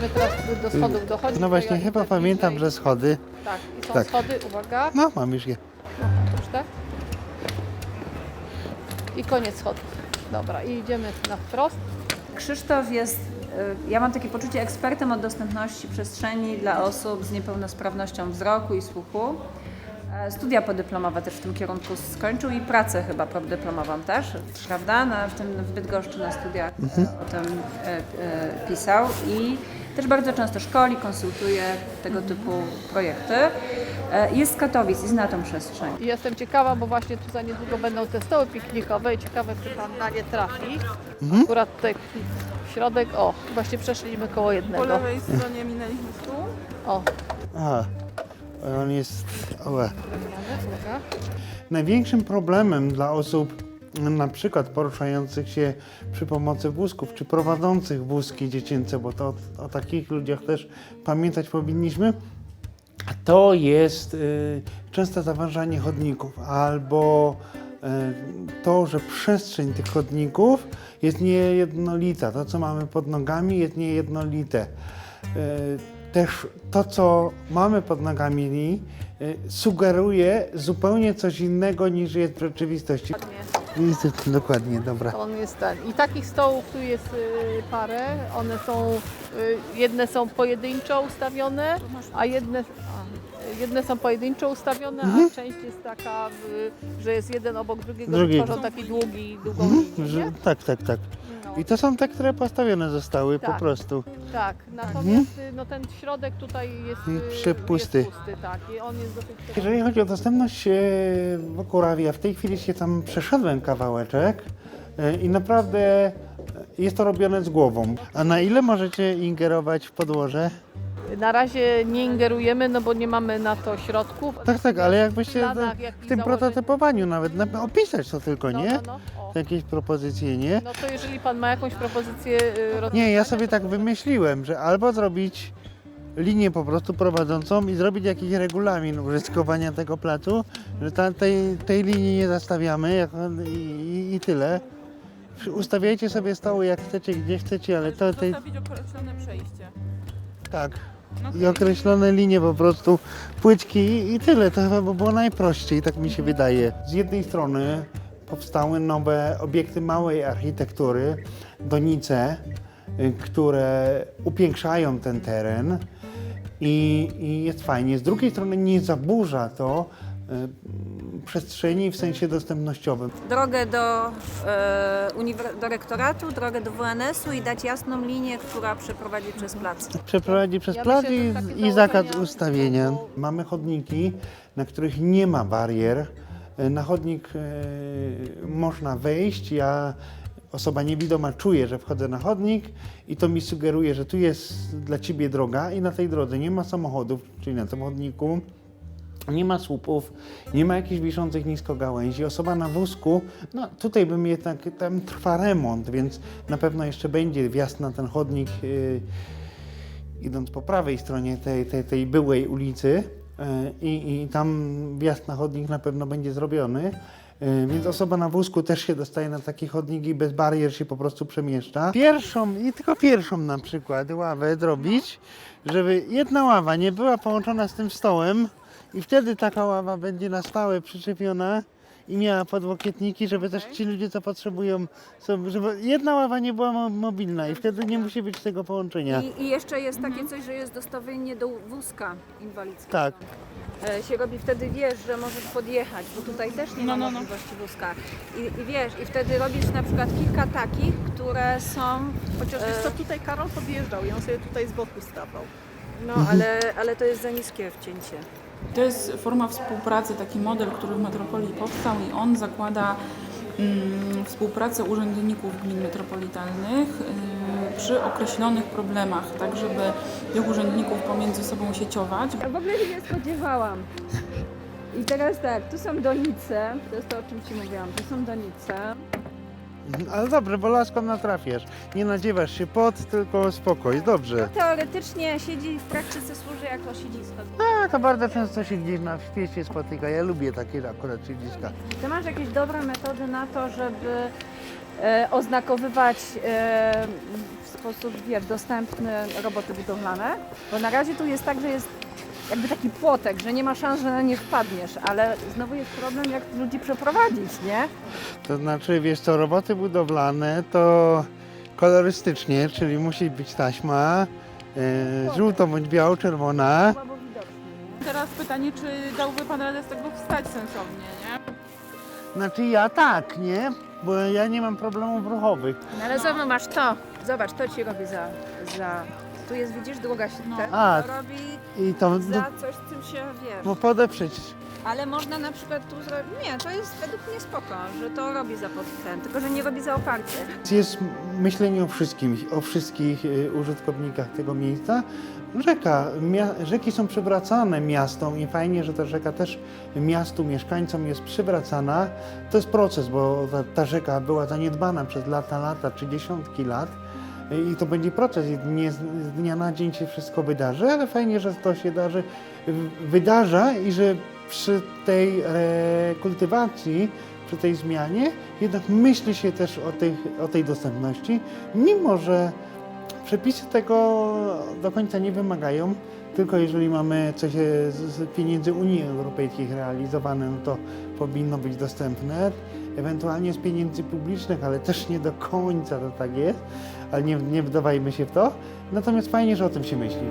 będziemy teraz do schodów dochodzić. No to właśnie, ja chyba idę pamiętam, bliżej. że schody. Tak, i są tak. schody, uwaga. No, mam już je. No, już tak. I koniec schodów. Dobra, i idziemy na wprost. Krzysztof jest, y, ja mam takie poczucie, ekspertem od dostępności przestrzeni dla osób z niepełnosprawnością wzroku i słuchu. E, Studia podyplomowe też w tym kierunku skończył i pracę chyba podyplomową też, prawda? Na, w tym w Bydgoszczy na studiach e, o tym e, e, pisał i też bardzo często szkoli, konsultuje tego typu projekty. E, Jest z Katowic i zna tą przestrzeń. Jestem ciekawa, bo właśnie tu za niedługo będą te stoły piknikowe i ciekawe, czy Pan na nie trafi. Akurat tutaj w środek, o, właśnie przeszliśmy koło Po jednego. lewej stronie minęliśmy stół. O, A, on jest... Uwaga. Największym problemem dla osób na przykład poruszających się przy pomocy wózków, czy prowadzących wózki dziecięce, bo to o, o takich ludziach też pamiętać powinniśmy, to jest y, częste zawężanie chodników albo y, to, że przestrzeń tych chodników jest niejednolita. To, co mamy pod nogami, jest niejednolite. Y, też to, co mamy pod nogami, y, sugeruje zupełnie coś innego niż jest w rzeczywistości. I- Dokładnie, dobra. On jest ten. I takich stołów tu jest y, parę. One są, y, jedne są pojedynczo ustawione, a jedne, a, jedne są pojedynczo ustawione, a część jest taka, że jest jeden obok drugiego, Drugi. że tworzą taki długi, długą Mhm, linię. nie? tak, tak, tak. I to są te, które postawione zostały po Tak. prostu. tak, natomiast y, no, ten środek tutaj jest, y, przepusty. jest pusty. Tak, i on jest dosyć Jeżeli chodzi o dostępność e, wokół Rawia, w tej chwili się tam przeszedłem kawałeczek e, i naprawdę e, jest to robione z głową. A na ile możecie ingerować w podłoże? Na razie nie ingerujemy, no bo nie mamy na to środków. Tak, tak, ale jakbyście planach, i w tym założeń- prototypowaniu nawet na- opisać to tylko, No, nie? no, no. O. Jakieś propozycje, nie? No to jeżeli pan ma jakąś propozycję y, Nie, ja sobie tak wymyśliłem, że albo zrobić linię po prostu prowadzącą i zrobić jakiś regulamin użytkowania tego placu, że ta, tej, tej linii nie zastawiamy jak, i, i, i tyle. Ustawiajcie sobie stoły jak chcecie, gdzie chcecie, ale to tej, Zostawić określone przejście. tak. Okej. I określone linie po prostu, płytki i, i tyle. To chyba by było najprościej, tak mi się wydaje. Z jednej strony powstały nowe obiekty małej architektury, donice, y, które upiększają ten teren i, i jest fajnie. Z drugiej strony nie zaburza to y, przestrzeni w sensie dostępnościowym. drogę do, e, do rektoratu, drogę do WNS-u i dać jasną linię, która przeprowadzi przez plac. Przeprowadzi przez Ja plac myślę, i, i zakaz ustawienia. Mamy chodniki, na których nie ma barier. E, Na chodnik e, można wejść. Ja, osoba niewidoma, czuję, że wchodzę na chodnik i to mi sugeruje, że tu jest dla ciebie droga i na tej drodze nie ma samochodów, czyli na tym chodniku. Nie ma słupów, nie ma jakichś wiszących nisko gałęzi. Osoba na wózku, no tutaj bym jednak, tam trwa remont, więc na pewno jeszcze będzie wjazd na ten chodnik, yy, idąc po prawej stronie tej, tej, tej byłej ulicy yy, i, tam wjazd na chodnik na pewno będzie zrobiony. Yy, Więc osoba na wózku też się dostaje na taki chodnik i bez barier się po prostu przemieszcza. Pierwszą i tylko pierwszą na przykład ławę zrobić, żeby jedna ława nie była połączona z tym stołem i wtedy taka ława będzie na stałe przyczepiona i miała podłokietniki, żeby też ci ludzie, co potrzebują, żeby jedna ława nie była mo- mobilna i wtedy nie musi być tego połączenia. I, I jeszcze jest takie coś, że jest dostawienie do wózka inwalidzkiego. Tak. E, się robi wtedy wiesz, że możesz podjechać, bo tutaj też nie ma No, no, no. możliwości wózka. I, I wiesz, i wtedy robisz na przykład kilka takich, które są. Chociaż E. wiesz co, tutaj Karol podjeżdżał i on sobie tutaj z boku stawał. No ale, ale to jest za niskie wcięcie. To jest forma współpracy, taki model, który w metropolii powstał i on zakłada mm, współpracę urzędników gmin metropolitalnych y, przy określonych problemach, tak żeby tych urzędników pomiędzy sobą sieciować. Ja w ogóle się nie spodziewałam. I teraz tak, tu są donice, to jest to o czym Ci mówiłam, tu są donice. Mhm, Ale dobrze, bo laską natrafiasz. Nie nadziewasz się pod, tylko spokój, dobrze. Teoretycznie siedzi, w praktyce służy jako siedzisko. A, to bardzo często się gdzieś na świecie spotyka. Ja lubię takie akurat siedziska. Ty masz jakieś dobre metody na to, żeby e, oznakowywać e, w sposób, wiesz, dostępny roboty budowlane, bo na razie tu jest tak, że jest jakby taki płotek, że nie ma szans, że na nie wpadniesz, ale znowu jest problem, jak ludzi przeprowadzić, nie? To znaczy, wiesz co, roboty budowlane to kolorystycznie, czyli musi być taśma e, żółto bądź biało-czerwona. Słabo widocznie, nie? Teraz pytanie, czy dałby Pan radę z tego wstać sensownie, nie? Znaczy ja tak, nie? Bo ja nie mam problemów ruchowych. No ale zobacz, masz to, zobacz, to ci robi za, za... Tu jest, widzisz, druga się No. A. to robi I to no, za coś, z czym się, wiesz... no podeprzeć. Ale można na przykład tu zrobić. Nie, to jest według mnie spoko, że to robi za ten, tylko że nie robi za oparcie. Jest myślenie o wszystkim, o wszystkich y, użytkownikach tego miejsca. Rzeka, mia- rzeki są przywracane miastom i fajnie, że ta rzeka też miastu, mieszkańcom jest przywracana. To jest proces, bo ta, ta rzeka była zaniedbana przez lata, lata czy dziesiątki lat. I to będzie proces, nie z z dnia na dzień się wszystko wydarzy, ale fajnie, że to się darzy, wydarza i że przy tej rekultywacji, przy tej zmianie, jednak myśli się też o, o tej dostępności, mimo że przepisy tego do końca nie wymagają, tylko jeżeli mamy coś e, z pieniędzy Unii Europejskiej realizowane, no to powinno być dostępne, ewentualnie z pieniędzy publicznych, ale też nie do końca to tak jest, ale nie, nie wdawajmy się w to. Natomiast fajnie, że o tym się myśli.